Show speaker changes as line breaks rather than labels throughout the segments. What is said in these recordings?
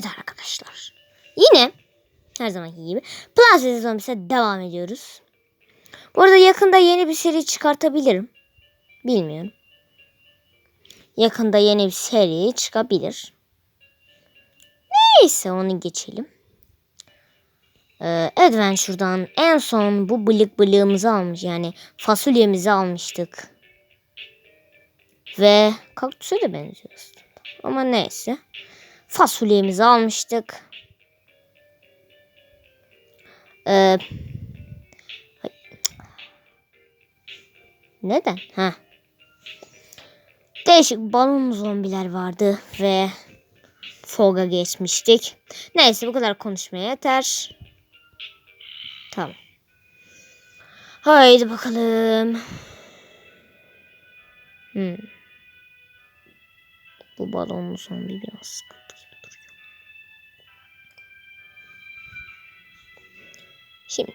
Evet arkadaşlar. Yine her zamanki gibi Plan Zombies'e devam ediyoruz. Bu arada yakında yeni bir seri çıkartabilirim. Bilmiyorum. Yakında yeni bir seri çıkabilir. Neyse onu geçelim. Ee, Adventure'dan en son bu bılık bılığımızı almış. Yani fasulyemizi almıştık. Ve kaktüse de benziyor aslında. Ama neyse. Fasulyemizi almıştık. Ee, neden? Ha. Değişik balon zombiler vardı ve Fog'a geçmiştik. Neyse bu kadar konuşmaya yeter. Tamam. Haydi bakalım. Hmm. Bu balonlu zombi biraz sıkıntı Şimdi.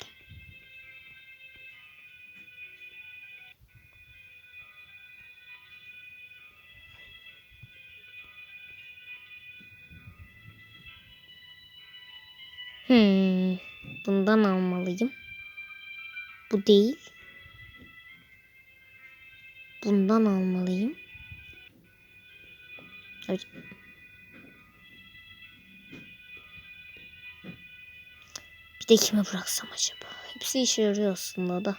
Hmm, bundan almalıyım. Bu değil. Bundan almalıyım. Evet. De kime bıraksam acaba? Hepsi işe yarıyor aslında da.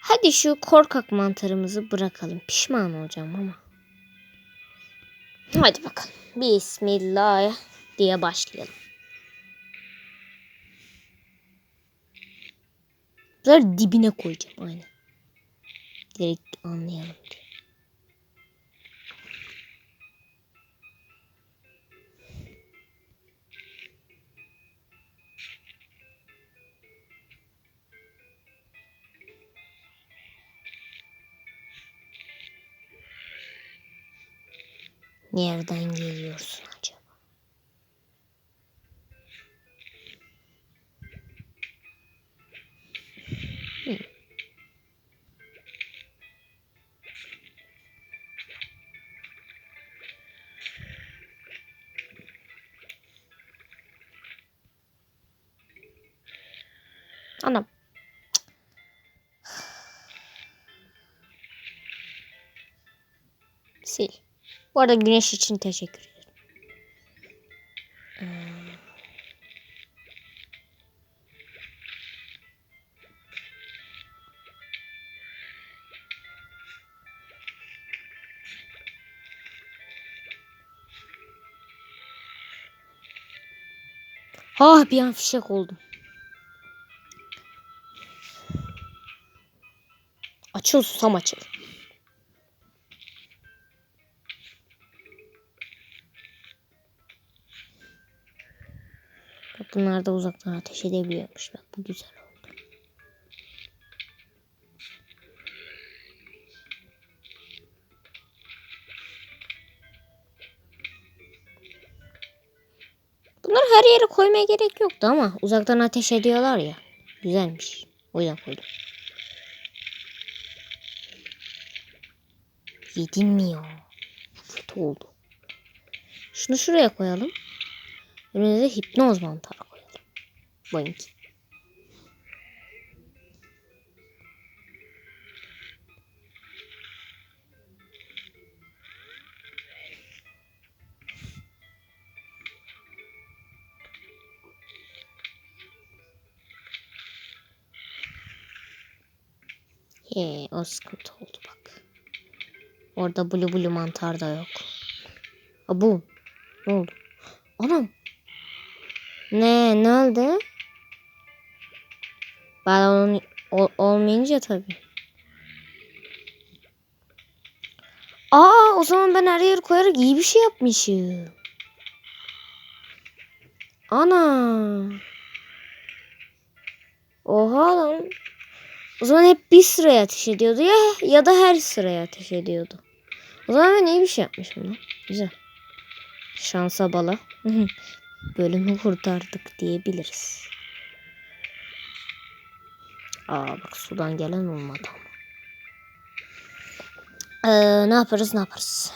Hadi şu korkak mantarımızı bırakalım. Pişman olacağım ama. Hadi bakalım. Bismillah diye başlayalım. Bunları dibine koyacağım aynen. Direkt anlayalım diye. Nereden geliyorsun Bu arada güneş için teşekkür ederim. Ah bir an fişek oldum. Açıl susam açıl. Bak bunlar da uzaktan ateş edebiliyormuş. Bak bu güzel oldu. Bunları her yere koymaya gerek yoktu ama uzaktan ateş ediyorlar ya. Güzelmiş. O yüzden koydum. Yedin mi ya? Kötü oldu. Şunu şuraya koyalım. Önüne de hipnoz mantarı. Boink. He, o sıkıntı oldu bak. Orada bulu bulu mantar da yok. A bu. Ne oldu? Anam. Ne? Ne oldu? Balon ol, olmayınca tabii. Aa o zaman ben her yere koyarak iyi bir şey yapmışım. Ana. Oha lan. O zaman hep bir sıraya ateş ediyordu ya ya da her sıraya ateş ediyordu. O zaman ben iyi bir şey yapmışım lan. Güzel. Şansa bala. Bölümü kurtardık diyebiliriz. Aa bak sudan gelen olmadı. Ee, ne yaparız ne yaparız.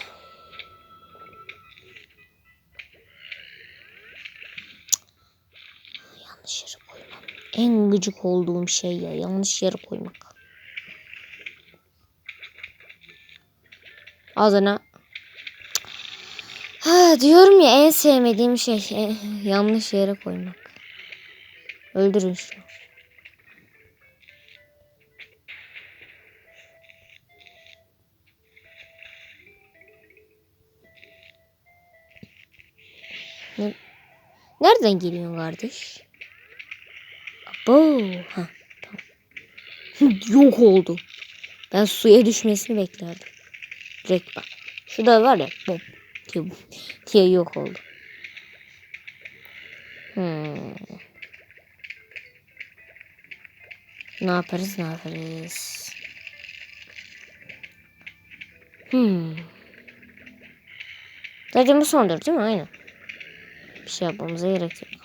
Yanlış yere koymak. En gıcık olduğum şey ya yanlış yere koymak. Ağzına. Ha, diyorum ya en sevmediğim şey yanlış yere koymak. Öldürün şunu. Ne- Nereden geliyorsun kardeş? Abo. Ha, tamam. Yok oldu. Ben suya düşmesini beklerdim. Direkt bak. Şurada var ya. Bom. Diye, diye yok oldu. Hmm. Ne yaparız ne yaparız? Hmm. Bu sondur değil mi? Aynen. Şey yapmamıza gerek yok.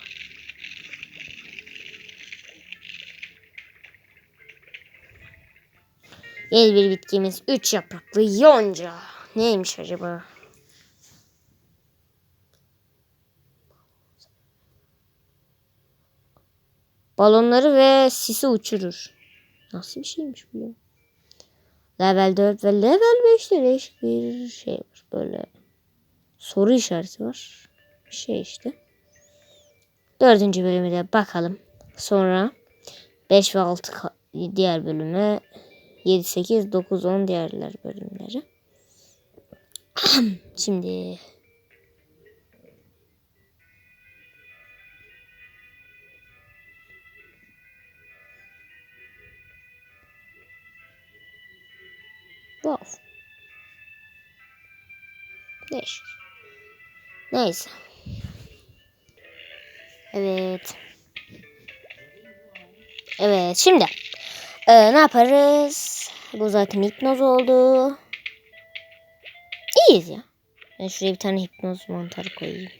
Yeni bir bitkimiz. Üç yapraklı yonca. Neymiş acaba? Balonları ve sisi uçurur. Nasıl bir şeymiş bu ya? Level 4 ve level 5'te değişik bir şey var. Böyle soru işareti var. Bir şey işte. Dördüncü bölümü de bakalım. Sonra 5 ve 6 ka- diğer bölüme 7, 8, 9, 10 diğerler bölümleri. Şimdi Wow. Değişik. Neyse. Evet. Evet şimdi e, ne yaparız? Bu zaten hipnoz oldu. İyiyiz ya. Ben şuraya bir tane hipnoz mantarı koyayım.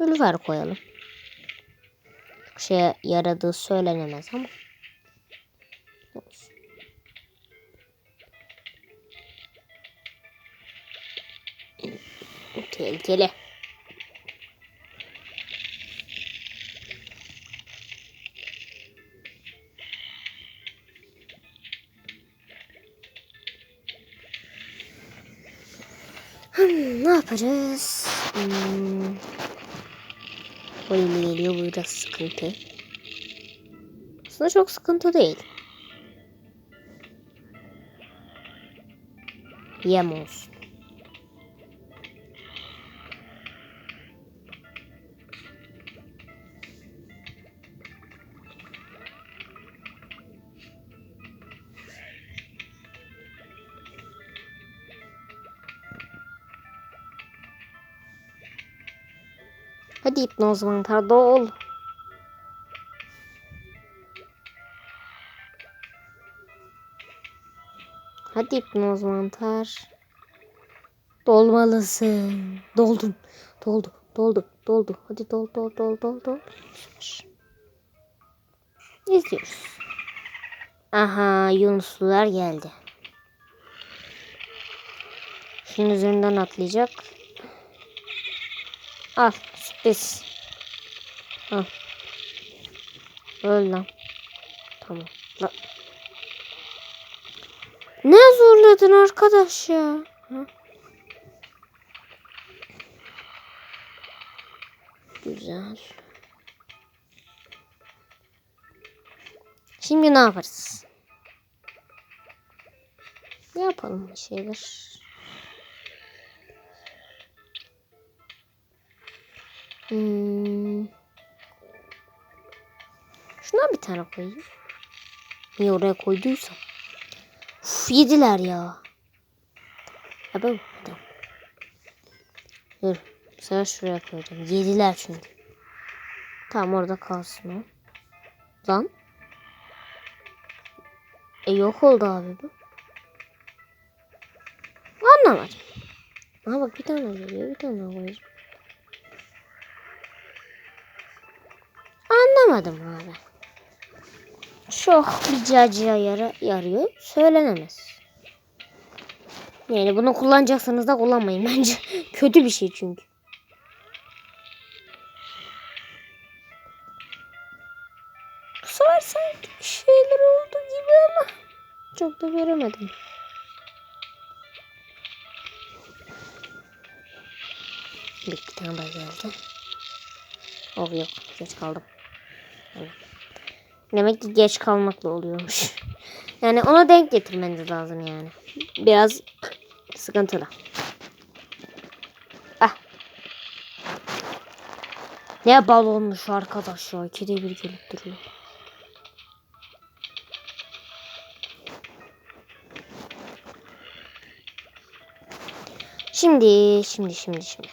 Lüfer koyalım. Şeye yaradığı söylenemez ama. Tehlikeli. Hmm, ne yaparız? Hmm. Böyle geliyor bu biraz sıkıntı. Aslında çok sıkıntı değil. Yem olsun. Hadi hipnoz mantar dol. Hadi hipnoz mantar. Dolmalısın. Doldun. Doldu. Doldu. Doldu. Hadi dol dol dol dol dol. İzliyoruz. Aha Yunuslular geldi. Şunun üzerinden atlayacak. Al sürpriz. Al. Öl lan. Tamam. Lan. Ne zorladın arkadaş ya? Ha? Güzel. Şimdi ne yaparız? Ne yapalım bir şeyler? Hmm. Şuna bir tane koyayım. Niye oraya koyduysam. Uf, yediler ya. Ben tamam. Dur. Sefer şuraya koyacağım. Yediler çünkü. Tamam orada kalsın o. Lan. E yok oldu abi bu. Anlamadım. Aha bak bir tane geliyor. Bir tane koyacağım. Anlamadım abi. Çok bir cacıya yara, yarıyor. Söylenemez. Yani bunu kullanacaksanız da kullanmayın bence. Kötü bir şey çünkü. Bu şeyler oldu gibi ama çok da göremedim. Bir iki tane daha geldi. Oh yok geç kaldım. Demek ki geç kalmakla oluyormuş. Yani ona denk getirmeniz lazım yani. Biraz sıkıntılı. Ah. Ne balonmuş arkadaş ya. İkide bir gelip duruyor. Şimdi, şimdi, şimdi, şimdi.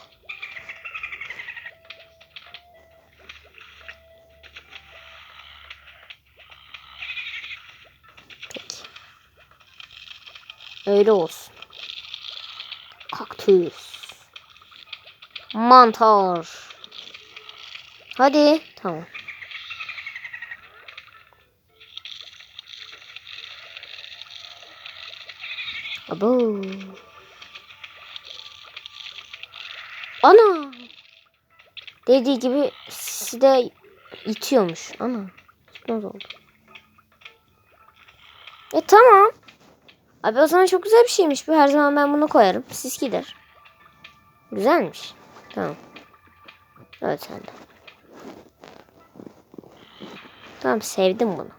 Öyle olsun. Kaktüs. Mantar. Hadi. Tamam. Abo. Ana. Dediği gibi sizi de itiyormuş. Ana. Nasıl oldu? E tamam. Abi o zaman çok güzel bir şeymiş bu. Her zaman ben bunu koyarım. Siz gider. Güzelmiş. Tamam. Evet sen de. Tamam sevdim bunu.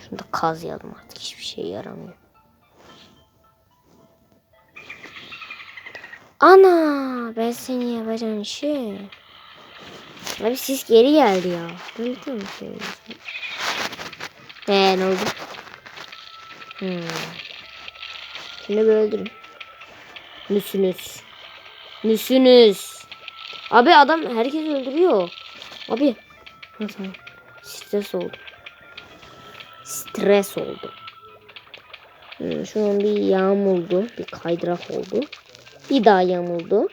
Şunu da kazıyalım artık. Hiçbir şey yaramıyor. Ana ben seni yapacağım şey. Abi sis geri geldi ya. Mi söylüyorsun? Eee ne oldu? Hmm. Şimdi bir öldürün. Müsünüz. Müsünüz. Abi adam herkes öldürüyor. Abi. Ha. Stres oldu. Stres oldu. Hmm, şu an bir yağmurdu. Bir kaydırak oldu. Bir daha yağmurdu.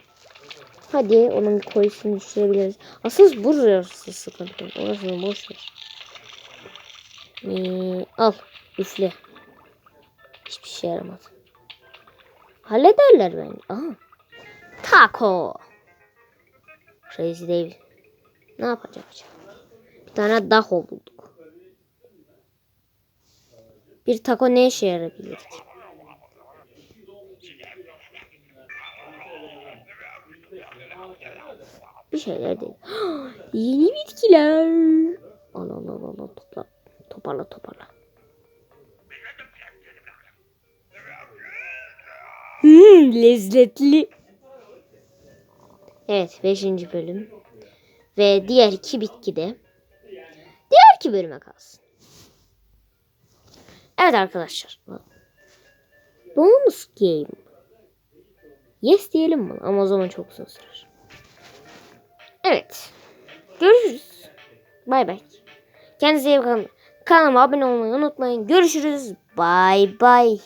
Hadi onun koyusunu düşürebiliriz. Asıl burası sıkıntı. Orasını boş ver. Ee, al. Üfle. Hiçbir şey yaramadı. Hallederler bence. Aha. Taco. Crazy David. Ne yapacak acaba? Bir tane daho bulduk. Bir taco ne işe yarayabilir ki? Bir şeyler değil. Yeni bitkiler. Al al al al, topla. Toparla toparla. Hmm, lezzetli. Evet 5. bölüm. Ve diğer iki bitki de diğer iki bölüme kalsın. Evet arkadaşlar. Bonus game. Yes diyelim mi? Ama o zaman çok uzun sürer. Evet. Görüşürüz. Bay bay. Kendinize iyi bakın. Kanalıma abone olmayı unutmayın. Görüşürüz. Bay bay.